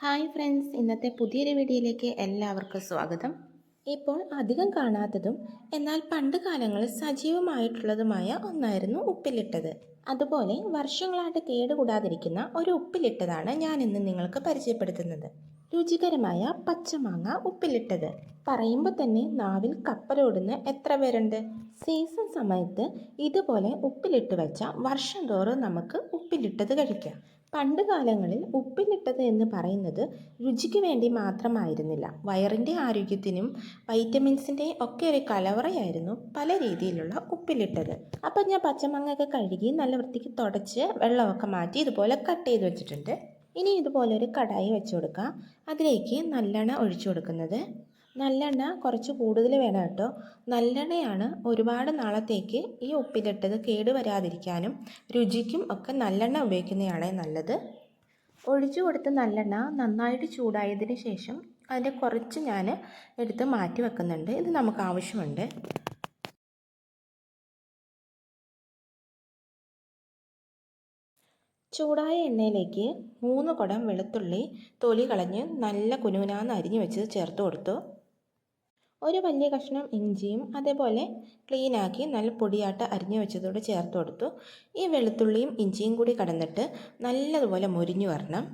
Hi friends ഇന്നത്തെ പുതിയൊരു വീഡിയോയിലേക്ക് എല്ലാവർക്കും സ്വാഗതം. ഇപ്പോൾ അധികം കാണാത്തതും എന്നാൽ പണ്ട് കാലങ്ങളിൽ സജീവമായിട്ടുള്ളതുമായ ഒന്നായിരുന്നു ഉപ്പിലിട്ടത്. അതുപോലെ വർഷങ്ങളായിട്ട് കേടുകൂടാതിരിക്കുന്ന ഒരു ഉപ്പിലിട്ടതാണ് ഞാൻ ഇന്ന് നിങ്ങൾക്ക് പരിചയപ്പെടുത്തുന്നത്. രുചികരമായ പച്ചമാങ്ങ ഉപ്പിലിട്ടത്. പറയുമ്പോൾ തന്നെ നാവിൽ കപ്പലോടുന്ന എത്ര പേരുണ്ട്? സീസൺ സമയത്ത് ഇതുപോലെ ഉപ്പിലിട്ട് വെച്ച വർഷം തോറും നമുക്ക് ഉപ്പിലിട്ടത് കഴിക്കാം. പണ്ട് കാലങ്ങളിൽ ഉപ്പിലിട്ടത് എന്ന് പറയുന്നത് രുചിക്ക് വേണ്ടി മാത്രമായിരുന്നില്ല. വയറിന്റെ ആരോഗ്യത്തിനും വൈറ്റമിൻസിന്റെ ഒക്കെ ഒരു കലവറയായിരുന്നു പല രീതിയിലുള്ള ഉപ്പിലിട്ടത്. അപ്പം ഞാൻ പച്ചമാങ്ങയൊക്കെ കഴുകി നല്ല വൃത്തിക്ക് തുടച്ച് വെള്ളമൊക്കെ മാറ്റി ഇതുപോലെ കട്ട് ചെയ്ത് വെച്ചിട്ടുണ്ട്. ഇനി ഇതുപോലെ ഒരു കടായി വെച്ച് കൊടുക്കാം. അതിലേക്ക് നല്ലെണ്ണ ഒഴിച്ചു കൊടുക്കുന്നത് നല്ലെണ്ണ കുറച്ച് കൂടുതൽ വേണം കേട്ടോ. നല്ലെണ്ണയാണ് ഒരുപാട് നാളത്തേക്ക് ഈ ഉപ്പിലിട്ടത് കേട് വരാതിരിക്കാനും രുചിക്കും ഒക്കെ നല്ലെണ്ണ ഉപയോഗിക്കുന്നതാണ് നല്ലത്. ഒഴിച്ചു കൊടുത്ത നല്ലെണ്ണ നന്നായിട്ട് ചൂടായതിന് ശേഷം അതിന്റെ കുറച്ച് ഞാൻ എടുത്ത് മാറ്റി വെക്കുന്നുണ്ട്. ഇത് നമുക്ക് ആവശ്യമുണ്ട്. ചൂടായ എണ്ണയിലേക്ക് മൂന്ന് കുടം വെളുത്തുള്ളി തൊലി കളഞ്ഞ് നല്ല കുനുകുനാന്ന് അരിഞ്ഞു വെച്ചത് ചേർത്ത് കൊടുത്തു. ഒരു വലിയ കഷ്ണം ഇഞ്ചിയും അതേപോലെ ക്ലീനാക്കി നല്ല പൊടിയായിട്ട് അരിഞ്ഞു വെച്ചതോട് ചേർത്ത് കൊടുത്തു. ഈ വെളുത്തുള്ളിയും ഇഞ്ചിയും കൂടി കടന്നിട്ട് നല്ലതുപോലെ മുരിഞ്ഞു വരണം.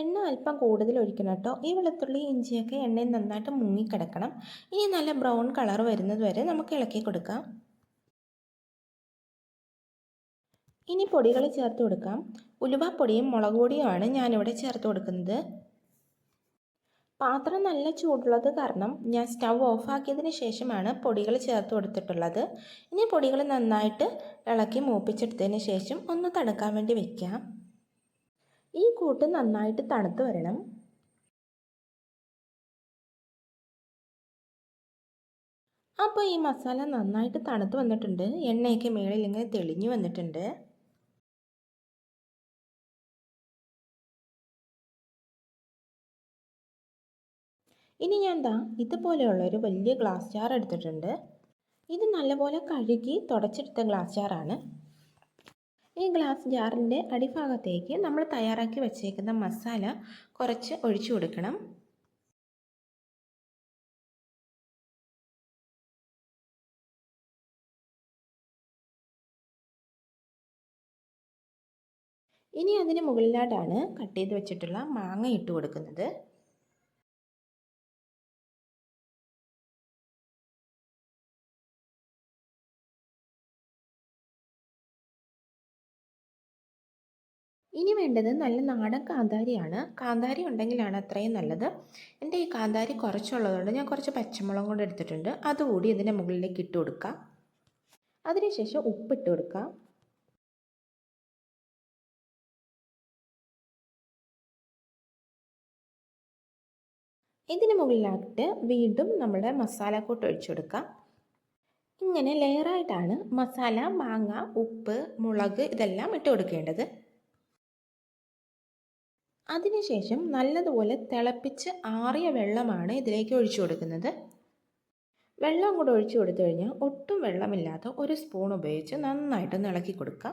എണ്ണ അല്പം കൂടുതൽ ഒഴിക്കണം കേട്ടോ. ഈ വെളുത്തുള്ളി ഇഞ്ചിയൊക്കെ എണ്ണയിൽ നന്നായിട്ട് മുങ്ങിക്കിടക്കണം. ഇനി നല്ല ബ്രൗൺ കളർ വരുന്നത് വരെ നമുക്ക് ഇളക്കി കൊടുക്കാം. ഇനി പൊടികൾ ചേർത്ത് കൊടുക്കാം. ഉലുവാപ്പൊടിയും മുളക് പൊടിയുമാണ് ഞാനിവിടെ ചേർത്ത് കൊടുക്കുന്നത്. പാത്രം നല്ല ചൂടുള്ളത് കാരണം ഞാൻ സ്റ്റൗ ഓഫാക്കിയതിന് ശേഷമാണ് പൊടികൾ ചേർത്ത് കൊടുത്തിട്ടുള്ളത്. ഇനി പൊടികൾ നന്നായിട്ട് ഇളക്കി മൂപ്പിച്ചെടുത്തതിന് ശേഷം ഒന്ന് തണുക്കാൻ വേണ്ടി വെക്കാം. ഈ കൂട്ട് നന്നായിട്ട് തണുത്ത് വരണം. അപ്പോൾ ഈ മസാല നന്നായിട്ട് തണുത്ത് വന്നിട്ടുണ്ട്. എണ്ണയൊക്കെ മേളിൽ ഇങ്ങനെ തെളിഞ്ഞു വന്നിട്ടുണ്ട്. ഇനി ഞാൻ ദാ ഇതുപോലെയുള്ള ഒരു വലിയ ഗ്ലാസ് ജാർ എടുത്തിട്ടുണ്ട്. ഇത് നല്ലപോലെ കഴുകി തുടച്ചെടുത്ത ഗ്ലാസ് ജാറാണ് ഈ ഗ്ലാസ് ജാറിന്റെ അടിഭാഗത്തേക്ക് നമ്മൾ തയ്യാറാക്കി വെച്ചേക്കുന്ന മസാല കുറച്ച് ഒഴിച്ചു കൊടുക്കണം. ഇനി അതിന് മുകളിലായിട്ടാണ് കട്ട് ചെയ്ത് വെച്ചിട്ടുള്ള മാങ്ങ ഇട്ട് കൊടുക്കുന്നത്. ഇനി വേണ്ടത് നല്ല നാടൻ കാന്താരിയാണ്. കാന്താരി ഉണ്ടെങ്കിലാണ് അത്രയും നല്ലത്. എന്റെ ഈ കാന്താരി കുറച്ചുള്ളതുകൊണ്ട് ഞാൻ കുറച്ച് പച്ചമുളകും കൂടെ എടുത്തിട്ടുണ്ട്. അതുകൂടി ഇതിന്റെ മുകളിലേക്ക് ഇട്ട് കൊടുക്കാം. അതിനുശേഷം ഉപ്പിട്ട് കൊടുക്കാം. ഇതിന് മുകളിലായിട്ട് വീണ്ടും നമ്മുടെ മസാല മസാലക്കൂട്ട് ഒഴിച്ചു കൊടുക്കാം. ഇങ്ങനെ ലെയറായിട്ടാണ് മസാല മാങ്ങ ഉപ്പ് മുളക് ഇതെല്ലാം ഇട്ട് കൊടുക്കേണ്ടത്. അതിനുശേഷം നല്ലതുപോലെ തിളപ്പിച്ച് ആറിയ വെള്ളമാണ് ഇതിലേക്ക് ഒഴിച്ചു കൊടുക്കുന്നത്. വെള്ളം കൂടെ ഒഴിച്ചു കൊടുത്തു കഴിഞ്ഞാൽ ഒട്ടും വെള്ളമില്ലാത്ത ഒരു സ്പൂൺ ഉപയോഗിച്ച് നന്നായിട്ട് ഇളക്കി കൊടുക്കുക.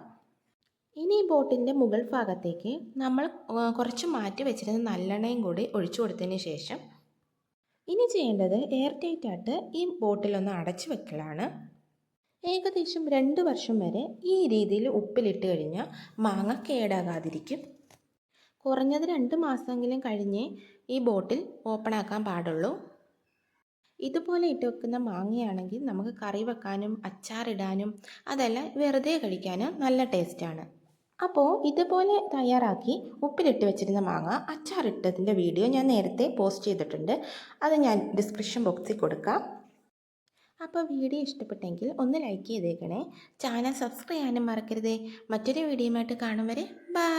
ഇനി ഈ ബോട്ടിന്റെ മുകൾ ഭാഗത്തേക്ക് നമ്മൾ കുറച്ച് മാറ്റി വെച്ചിരുന്ന നല്ലെണ്ണയും കൂടി ഒഴിച്ചു കൊടുത്തതിന് ശേഷം ഇനി ചെയ്യേണ്ടത് എയർ ടൈറ്റ് ആയിട്ട് ഈ ബോട്ടിലൊന്ന് അടച്ചു വെക്കലാണ്. ഏകദേശം രണ്ട് വർഷം വരെ ഈ രീതിയിൽ ഉപ്പിലിട്ട് കഴിഞ്ഞാൽ മാങ്ങ കേടാകാതിരിക്കും. കുറഞ്ഞത് രണ്ട് മാസമെങ്കിലും കഴിഞ്ഞേ ഈ ബോട്ടിൽ ഓപ്പൺ ആക്കാൻ പാടുള്ളൂ. ഇതുപോലെ ഇട്ട് വെക്കുന്ന മാങ്ങയാണെങ്കിൽ നമുക്ക് കറി വെക്കാനും അച്ചാറിടാനും അതെല്ലാം വെറുതെ കഴിക്കാനും നല്ല ടേസ്റ്റാണ്. അപ്പോൾ ഇതുപോലെ തയ്യാറാക്കി ഉപ്പിലിട്ട് വെച്ചിരുന്ന മാങ്ങ അച്ചാറിട്ടതിന്റെ വീഡിയോ ഞാൻ നേരത്തെ പോസ്റ്റ് ചെയ്തിട്ടുണ്ട്. അത് ഞാൻ ഡിസ്ക്രിപ്ഷൻ ബോക്സിൽ കൊടുക്കാം. അപ്പോൾ വീഡിയോ ഇഷ്ടപ്പെട്ടെങ്കിൽ ഒന്ന് ലൈക്ക് ചെയ്തേക്കണേ. ചാനൽ സബ്സ്ക്രൈബ് ചെയ്യാനും മറക്കരുതേ. മറ്റൊരു വീഡിയോയുമായിട്ട് കാണും വരെ. ബൈ.